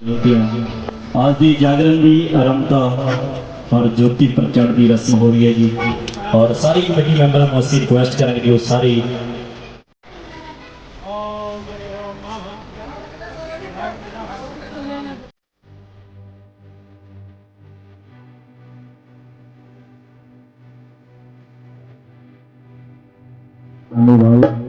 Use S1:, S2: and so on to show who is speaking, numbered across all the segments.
S1: आज ਦੀ ਜਾਗਰਣ ਦੀ ਆਰੰਭਤਾ ਔਰ ਜੋਤੀ ਪ੍ਰਚਾਰ ਦੀ ਰਸਮ ਹੋ ਰਹੀ ਹੈ ਜੀ ਔਰ ਸਾਰੀ ਕਮੇਟੀ ਮੈਂਬਰਾਂ ਨੂੰ ਅਸੀਂ ਰਿਕੁਐਸਟ ਕਰਾਂਗੇ ਕਿ ਉਹ ਸਾਰੇ ਧੰਨਵਾਦ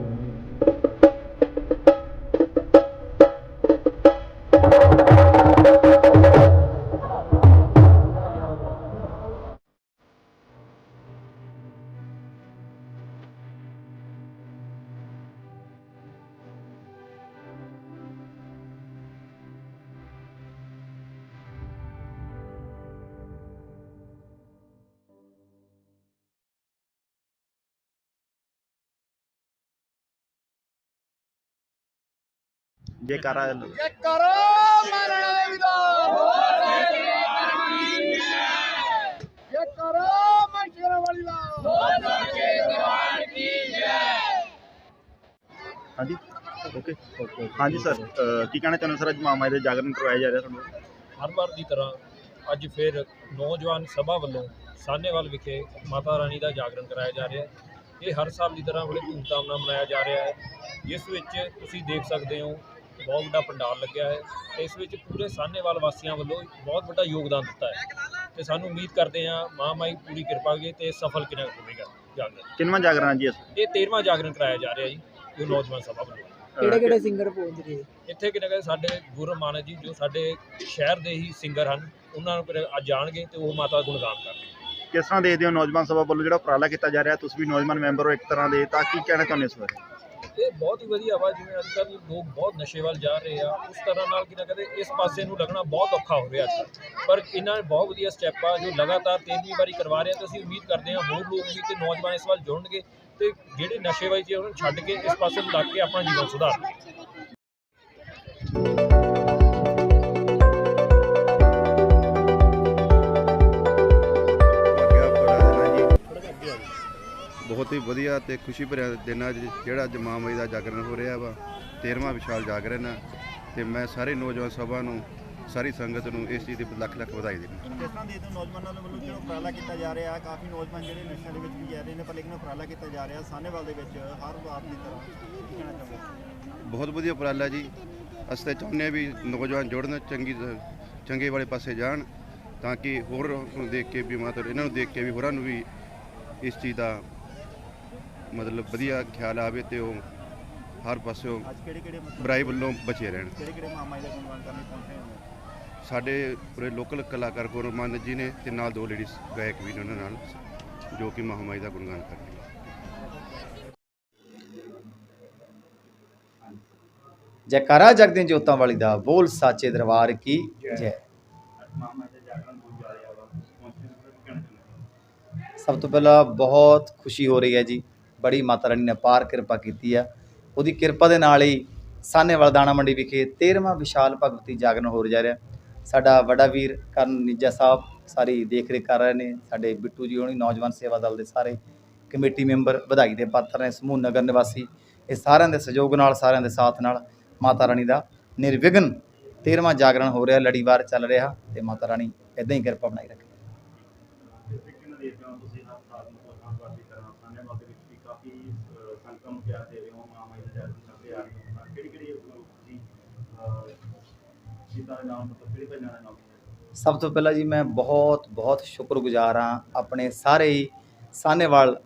S2: ਜੇਕਾਰਾ
S3: ਕਰੋ ਮਾਰਣਾ ਦੇ ਵਿਦਾ ਇਹ ਕਰੋ ਮੰਸ਼ਰਾ ਵਾਲੀ ਦਾ
S2: ਹਾਂਜੀ? ਓਕੇ ਹਾਂਜੀ ਸਰ ਕੀ ਕਹਿਣਾ ਚਾਹੁੰਦੇ ਸਰ? ਅੱਜ ਮਾਮਾ ਦੇ ਜਾਗਰਣ ਕਰਵਾਇਆ ਜਾ ਰਿਹਾ ਤੁਹਾਨੂੰ?
S4: ਹਰ ਵਾਰ ਦੀ ਤਰ੍ਹਾਂ ਅੱਜ ਫਿਰ ਨੌਜਵਾਨ ਸਭਾ ਵੱਲੋਂ ਸਾਹਨੇਵਾਲ ਵਿਖੇ ਮਾਤਾ ਰਾਣੀ ਦਾ ਜਾਗਰਣ ਕਰਾਇਆ ਜਾ ਰਿਹਾ ਹੈ। ਇਹ ਹਰ ਸਾਲ ਦੀ ਤਰ੍ਹਾਂ ਬੜੇ ਧੂਮਧਾਮ ਨਾਲ ਮਨਾਇਆ ਜਾ ਰਿਹਾ ਹੈ। ਜਿਸ ਵਿੱਚ ਤੁਸੀਂ ਦੇਖ ਸਕਦੇ ਹੋ ਬਹੁਤ ਵੱਡਾ ਪੰਡਾਲ ਲੱਗਿਆ ਹੈ ਤੇ ਇਸ ਵਿੱਚ ਪੂਰੇ ਸਾਹਨੇਵਾਲ ਵਾਸੀਆਂ ਵੱਲੋਂ ਬਹੁਤ ਵੱਡਾ ਯੋਗਦਾਨ ਦਿੱਤਾ ਹੈ। ਤੇ ਸਾਨੂੰ ਉਮੀਦ ਕਰਦੇ ਹਾਂ ਮਾਂ ਮਾਈ ਪੂਰੀ ਕਿਰਪਾ ਕਰੇ ਤੇ ਇਹ ਸਫਲ ਕਿਨਾਂ ਹੋਵੇਗਾ ਜਾਗਰਣ।
S2: ਕਿੰਨਵਾਂ ਜਾਗਰਣ ਜੀ
S4: ਇਹ 13ਵਾਂ ਜਾਗਰਣ ਕਰਾਇਆ ਜਾ ਰਿਹਾ ਜੀ ਜੋ ਨੌਜਵਾਨ ਸਭਾ ਵੱਲੋਂ।
S2: ਕਿਹੜੇ ਕਿਹੜੇ
S5: ਸਿੰਗਰ ਪਹੁੰਚ ਰਹੇ
S4: ਇੱਥੇ ਕਿਨੇ ਕਹਿੰਦੇ ਸਾਡੇ ਗੁਰੂ ਮਾਨਕ ਜੀ ਜੋ ਸਾਡੇ ਸ਼ਹਿਰ ਦੇ ਹੀ ਸਿੰਗਰ ਹਨ ਉਹਨਾਂ ਨੂੰ ਫਿਰ ਅੱਜ ਜਾਣਗੇ ਤੇ ਉਹ ਮਾਤਾ ਦਾ ਗੁਣਗਾਨ ਕਰਨਗੇ।
S2: ਕਿਸ ਤਰ੍ਹਾਂ ਦੇਖਦੇ ਹੋ ਨੌਜਵਾਨ ਸਭਾ ਵੱਲੋਂ ਜਿਹੜਾ ਉਪਰਾਲਾ ਕੀਤਾ ਜਾ ਰਿਹਾ ਤੁਸੀਂ ਵੀ ਨੌਜਵਾਨ ਮੈਂਬਰ ਹੋ ਇੱਕ ਤਰ੍ਹਾਂ ਦੇ ਤਾਂ ਕੀ ਕਹਿਣਾ ਚਾਹੁੰਦੇ ਇਸ ਬਾਰੇ?
S4: ਇਹ ਬਹੁਤ ਹੀ ਵਧੀਆ ਵਾ ਜਿਵੇਂ ਅੱਜ ਕੱਲ੍ਹ ਲੋਕ ਬਹੁਤ ਨਸ਼ੇ ਵੱਲ ਜਾ ਰਹੇ ਆ। ਉਸ ਤਰ੍ਹਾਂ ਨਾਲ ਕਿਨਾ ਕਦੇ ਇਸ ਪਾਸੇ ਨੂੰ ਲੱਗਣਾ ਬਹੁਤ ਔਖਾ ਹੋ ਰਿਹਾ ਅੱਜ ਪਰ ਇਹਨਾਂ ਨੇ ਬਹੁਤ ਵਧੀਆ ਸਟੈਪ ਆ, ਜੋ ਲਗਾਤਾਰ ਤੇਜ਼ਵੀਂ ਵਾਰੀ ਕਰਵਾ ਰਹੇ ਆ ਤੇ ਅਸੀਂ ਉਮੀਦ ਕਰਦੇ ਹਾਂ ਹੋਰ ਲੋਕ ਵੀ ਤੇ ਨੌਜਵਾਨ ਇਸ ਵੱਲ ਜੁੜਨਗੇ ਤੇ ਜਿਹੜੇ ਨਸ਼ੇ ਵਾਲੀ ਚੀਜ਼ ਉਹਨਾਂ ਨੂੰ ਛੱਡ ਕੇ ਇਸ ਪਾਸੇ ਨੂੰ ਲੱਗ ਕੇ ਆਪਣਾ ਜੀਵਨ ਸੁਧਾਰਨਗੇ।
S6: ਬਹੁਤ ਹੀ ਵਧੀਆ ਤੇ ਖੁਸ਼ੀ ਭਰਿਆ ਦਿਨ ਆ ਜੀ, ਜਿਹੜਾ ਅੱਜ ਮਾਂ ਮਾਈ ਦਾ ਜਾਗਰਣ ਹੋ ਰਿਹਾ ਵਾ 13ਵਾਂ ਵਿਸ਼ਾਲ ਜਾਗਰਣ ਆ ਤੇ ਮੈਂ ਸਾਰੇ ਨੌਜਵਾਨ ਸਭਾ ਨੂੰ ਸਾਰੀ ਸੰਗਤ ਨੂੰ ਇਸ ਚੀਜ਼ ਦੀ ਲੱਖ ਲੱਖ ਵਧਾਈ ਦਿੰਦਾ।
S2: ਕਿਸ ਤਰ੍ਹਾਂ ਦੇਖਦੇ ਹੋ ਨੌਜਵਾਨਾਂ ਵੱਲੋਂ ਜਿਹੜਾ ਉਪਰਾਲਾ ਕੀਤਾ ਜਾ ਰਿਹਾ ਕਾਫੀ ਨੌਜਵਾਨ ਜਿਹੜੇ ਨਸ਼ਿਆਂ ਦੇ ਵਿੱਚ ਵੀ ਜਾ ਰਹੇ ਨੇ ਪਰ ਲੇਕਿਨ ਉਪਰਾਲਾ ਕੀਤਾ ਜਾ ਰਿਹਾ ਸਾਹਨੇਵਾਲ ਦੇ ਵਿੱਚ ਹਰ ਵਾਰ ਦੀ ਤਰ੍ਹਾਂ
S6: ਬਹੁਤ ਵਧੀਆ ਉਪਰਾਲਾ ਜੀ। ਅਸੀਂ ਤਾਂ ਚਾਹੁੰਦੇ ਹਾਂ ਵੀ ਨੌਜਵਾਨ ਜੁੜਨ ਚੰਗੀ ਚੰਗੇ ਵਾਲੇ ਪਾਸੇ ਜਾਣ ਤਾਂ ਕਿ ਹੋਰ ਨੂੰ ਦੇਖ ਕੇ ਵੀ ਮਤਲਬ ਇਹਨਾਂ ਨੂੰ ਦੇਖ ਕੇ ਵੀ ਹੋਰਾਂ ਨੂੰ ਵੀ ਇਸ ਚੀਜ਼ ਦਾ ਮਤਲਬ ਵਧੀਆ ਖਿਆਲ ਆਵੇ ਤੇ ਉਹ ਹਰ ਪਾਸਿਓਂ
S2: ਅੱਜ ਕਿਹੜੇ ਕਿਹੜੇ ਮਤਲਬ
S6: ਬੁਰਾਈ ਵੱਲੋਂ ਬਚੇ ਰਹਿਣ।
S2: ਕਿਹੜੇ ਕਿਹੜੇ ਮਾਮਾ ਜੀ ਦਾ ਗੁਣਗਾਨ ਕਰਨ ਲਈ ਪਹੁੰਚੇ ਹੋਏ ਨੇ
S6: ਸਾਡੇ ਪੂਰੇ ਲੋਕਲ ਕਲਾਕਾਰ ਗੁਰਮਾਨ ਜੀ ਨੇ ਤੇ ਨਾਲ ਦੋ ਲੇਡੀਜ਼ ਗਾਇਕ ਵੀ ਨੇ ਉਹਨਾਂ ਨਾਲ ਜੋ ਕਿ ਮਹਾਮਾਈ ਦਾ ਗੁਣਗਾਨ ਕਰ ਰਹੀਆਂ
S5: ਜੈਕਾਰਾ ਜਗਦੇ ਜੋਤਾਂ ਵਾਲੀ ਦਾ ਬੋਲ ਸਾਚੇ ਦਰਬਾਰ ਕੀ ਜੈ।
S2: ਰਿਹਾ
S5: ਸਭ ਤੋਂ ਪਹਿਲਾਂ ਬਹੁਤ ਖੁਸ਼ੀ ਹੋ ਰਹੀ ਹੈ ਜੀ। ਬੜੀ ਮਾਤਾ ਰਾਣੀ ਨੇ ਪਾਰ ਕਿਰਪਾ ਕੀਤੀ ਆ। ਉਹਦੀ ਕਿਰਪਾ ਦੇ ਨਾਲ ਹੀ ਸਾਨੇਵਾਲ ਦਾਣਾ ਮੰਡੀ ਵਿਖੇ 13ਵਾਂ ਵਿਸ਼ਾਲ ਭਗਵਤੀ ਜਾਗਰਣ ਹੋ ਜਾ ਰਿਹਾ। ਸਾਡਾ ਵੱਡਾ ਵੀਰ ਕਰਨ ਨਿੱਜਾ ਸਾਹਿਬ ਸਾਰੀ ਦੇਖ ਰੇਖ ਕਰ ਰਹੇ ਨੇ। ਸਾਡੇ ਬਿੱਟੂ ਜੀ ਹੋਣੀ, ਨੌਜਵਾਨ ਸੇਵਾ ਦਲ ਦੇ ਸਾਰੇ ਕਮੇਟੀ ਮੈਂਬਰ, ਵਧਾਈ ਦੇ ਪਾਤਰ ਨੇ, ਸਮੂਹ ਨਗਰ ਨਿਵਾਸੀ। ਇਹ ਸਾਰਿਆਂ ਦੇ ਸਹਿਯੋਗ ਨਾਲ, ਸਾਰਿਆਂ ਦੇ ਸਾਥ ਨਾਲ ਮਾਤਾ ਰਾਣੀ ਦਾ ਨਿਰਵਿਘਨ 13ਵਾਂ ਜਾਗਰਣ ਹੋ ਰਿਹਾ। ਲੜੀਵਾਰ ਚੱਲ ਰਿਹਾ ਤੇ ਮਾਤਾ ਰਾਣੀ ਇਦਾਂ ਹੀ ਕਿਰਪਾ ਬਣਾਈ ਰੱਖੇ।
S2: ਕਿੰਨਾ ਦੇਖਦੇ ਹੋ ਤੁਸੀਂ ਹਰ ਸਾਲ ਨੂੰ ਕੋਸ਼ਾਂ ਵਾਸੀ ਕਰਨਾ ਸਾਹਨੇਵਾਲ ਦੇ ਵਿੱਚ ਵੀ ਕਾਫੀ ਅਹ, ਪਿਆਰ ਦੇ ਰਹੇ ਹੋ ਮਾਮਾ ਜੀ ਦੇ ਜਾਗਰਣ ਆ ਰਹੇ ਹੋ। ਕਿਹੜੀ ਕਿਹੜੀ ਤੁਸੀਂ ਜਿੱਦਾਂ ਦੇ ਨਾਮ ਮਤਲਬ ਕਿਹੜੇ ਭਜਨਾਂ ਦੇ ਨਾਮ
S5: ਸਭ ਤੋਂ ਪਹਿਲਾਂ ਜੀ ਮੈਂ ਬਹੁਤ ਬਹੁਤ ਸ਼ੁਕਰਗੁਜ਼ਾਰ ਹਾਂ ਆਪਣੇ ਸਾਰੇ ਹੀ ਸਾਹਨੇਵਾਲ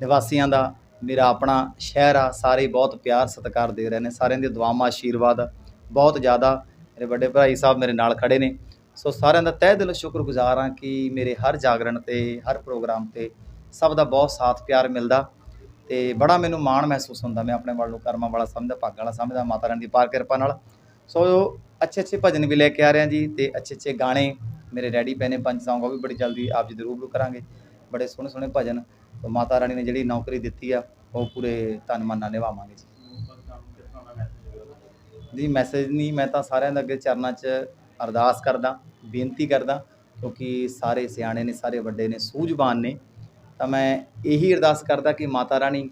S5: ਨਿਵਾਸੀਆਂ ਦਾ। ਮੇਰਾ ਆਪਣਾ ਸ਼ਹਿਰ ਆ ਸਾਰੇ ਹੀ ਬਹੁਤ ਪਿਆਰ ਸਤਿਕਾਰ ਦੇ ਰਹੇ ਨੇ। ਸਾਰਿਆਂ ਦੀ ਦੁਆਵਾਂ ਆਸ਼ੀਰਵਾਦ ਬਹੁਤ ਜ਼ਿਆਦਾ। ਮੇਰੇ ਵੱਡੇ ਭਾਈ ਸਾਹਿਬ ਮੇਰੇ ਨਾਲ ਖੜੇ ਨੇ। ਸੋ ਸਾਰਿਆਂ ਦਾ ਤਹਿ ਦਿਲੋਂ ਸ਼ੁਕਰਗੁਜ਼ਾਰ ਹਾਂ ਕਿ ਮੇਰੇ ਹਰ ਜਾਗਰਣ ਤੇ ਹਰ ਪ੍ਰੋਗਰਾਮ ਤੇ ਸਭ ਦਾ ਬਹੁਤ ਸਾਥ ਪਿਆਰ ਮਿਲਦਾ ਤੇ ਬੜਾ ਮੈਨੂੰ ਮਾਣ ਮਹਿਸੂਸ ਹੁੰਦਾ ਮੈਂ ਆਪਣੇ ਵੱਲ ਨੂੰ ਕਰਮਾਂ ਵਾਲਾ ਸਮਝਦਾ ਭਾਗਾਂ ਵਾਲਾ ਸਮਝਦਾ ਮਾਤਾ ਰਾਣੀ ਦੀ ਪਾਰ ਕਿਰਪਾ ਨਾਲ। ਸੋ ਅੱਛੇ ਅੱਛੇ ਭਜਨ ਵੀ ਲੈ ਕੇ ਆ ਰਹੇ ਹਾਂ ਜੀ ਤੇ ਅੱਛੇ ਅੱਛੇ ਗਾਣੇ ਮੇਰੇ ਰੈਡੀ ਪਏ ਨੇ ਪੰਜ ਸੌਂਗ ਉਹ ਵੀ ਬੜੀ ਜਲਦੀ ਆਪ ਜੀ ਦੇ ਰੂਬਰੂ ਕਰਾਂਗੇ। ਬੜੇ ਸੋਹਣੇ ਸੋਹਣੇ ਭਜਨ ਤੇ ਮਾਤਾ ਰਾਣੀ ਨੇ ਜਿਹੜੀ ਨੌਕਰੀ ਦਿੱਤੀ ਆ ਉਹ ਪੂਰੇ ਤਨ ਮਨ ਨਾਲ ਨਿਭਾਵਾਂਗੇ ਜੀ ਜੀ ਮੈਸੇਜ ਨਹੀਂ ਮੈਂ ਤਾਂ ਸਾਰਿਆਂ ਦੇ ਅੱਗੇ ਚਰਨਾਂ 'ਚ ਅਰਦਾਸ ਕਰਦਾ, ਬੇਨਤੀ ਕਰਦਾ, ਕਿਉਂਕਿ ਸਾਰੇ ਸਿਆਣੇ ਨੇ, ਸਾਰੇ ਵੱਡੇ ਨੇ, ਸੂਝਵਾਨ ਨੇ, ਤਾਂ ਮੈਂ ਇਹੀ ਅਰਦਾਸ ਕਰਦਾ ਕਿ ਮਾਤਾ ਰਾਣੀ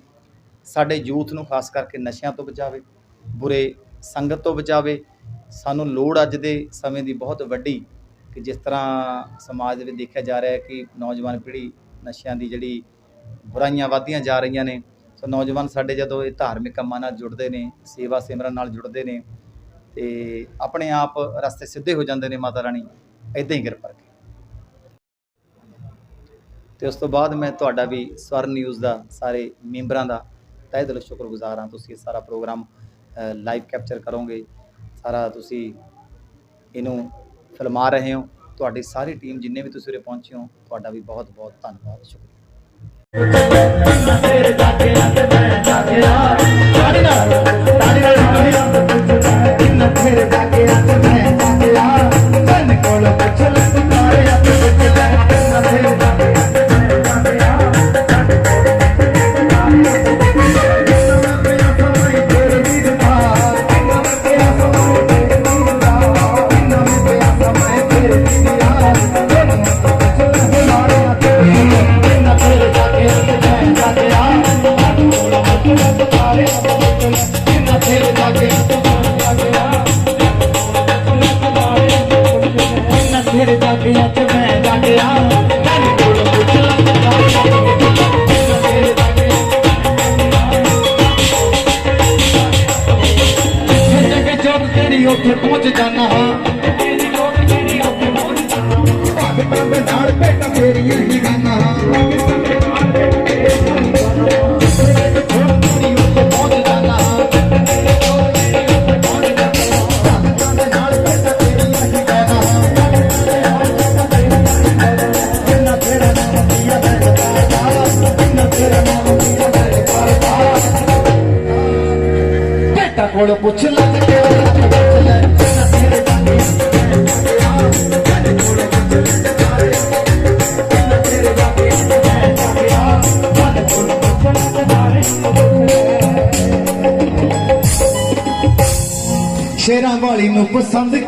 S5: ਸਾਡੇ ਯੂਥ ਨੂੰ ਖਾਸ ਕਰਕੇ ਨਸ਼ਿਆਂ ਤੋਂ ਬਚਾਵੇ, ਬੁਰੇ ਸੰਗਤ ਤੋਂ ਬਚਾਵੇ। ਸਾਨੂੰ ਲੋੜ ਅੱਜ ਦੇ ਸਮੇਂ ਦੀ ਬਹੁਤ ਵੱਡੀ ਕਿ ਜਿਸ ਤਰ੍ਹਾਂ ਸਮਾਜ ਦੇ ਵਿੱਚ ਦੇਖਿਆ ਜਾ ਰਿਹਾ ਹੈ ਕਿ ਨੌਜਵਾਨ ਪੀੜ੍ਹੀ ਨਸ਼ਿਆਂ ਦੀ ਜਿਹੜੀ ਬੁਰਾਈਆਂ ਵੱਧਦੀਆਂ ਜਾ ਰਹੀਆਂ ਨੇ, ਸੋ ਨੌਜਵਾਨ ਸਾਡੇ ਜਦੋਂ ਇਹ ਧਾਰਮਿਕ ਕੰਮਾਂ ਨਾਲ ਜੁੜਦੇ ਨੇ, ਸੇਵਾ ਸਿਮਰਨ ਨਾਲ ਜੁੜਦੇ ਨੇ ਤੇ ਆਪਣੇ ਆਪ ਰਸਤੇ ਸਿੱਧੇ ਹੋ ਜਾਂਦੇ ਨੇ ਮਾਤਾ ਰਾਣੀ ਇਦਾਂ ਹੀ ਕਿਰਪਾ ਕਰਕੇ ਤੇ ਉਸ ਤੋਂ ਬਾਅਦ ਮੈਂ ਤੁਹਾਡਾ ਵੀ ਸਵਰ ਨਿਊਜ਼ ਦਾ ਸਾਰੇ ਮੈਂਬਰਾਂ ਦਾ ਤਹਿ ਦਿਲੋਂ ਸ਼ੁਕਰਗੁਜ਼ਾਰ ਹਾਂ। ਤੁਸੀਂ ਇਹ ਸਾਰਾ ਪ੍ਰੋਗਰਾਮ ਲਾਈਵ ਕੈਪਚਰ ਕਰੋਗੇ। ਸਾਰਾ ਤੁਸੀਂ ਇਹਨੂੰ ਫਿਲਮਾ ਰਹੇ ਹੋ। ਤੁਹਾਡੀ ਸਾਰੀ ਟੀਮ ਜਿੰਨੇ ਵੀ ਤੁਸੀਂ ਉਰੇ ਪਹੁੰਚੇ ਹੋ, ਤੁਹਾਡਾ ਵੀ ਬਹੁਤ ਬਹੁਤ ਧੰਨਵਾਦ, ਸ਼ੁਕਰੀਆ।
S3: ਦੀਆ ਹੈ ਭੇਟਾ ਕੋਲ ਪੁੱਛ ਲੱਗ ਸ਼ੇਰਾਂ ਵਾਲੀ ਨੂੰ ਪਸੰਦ ਕਿ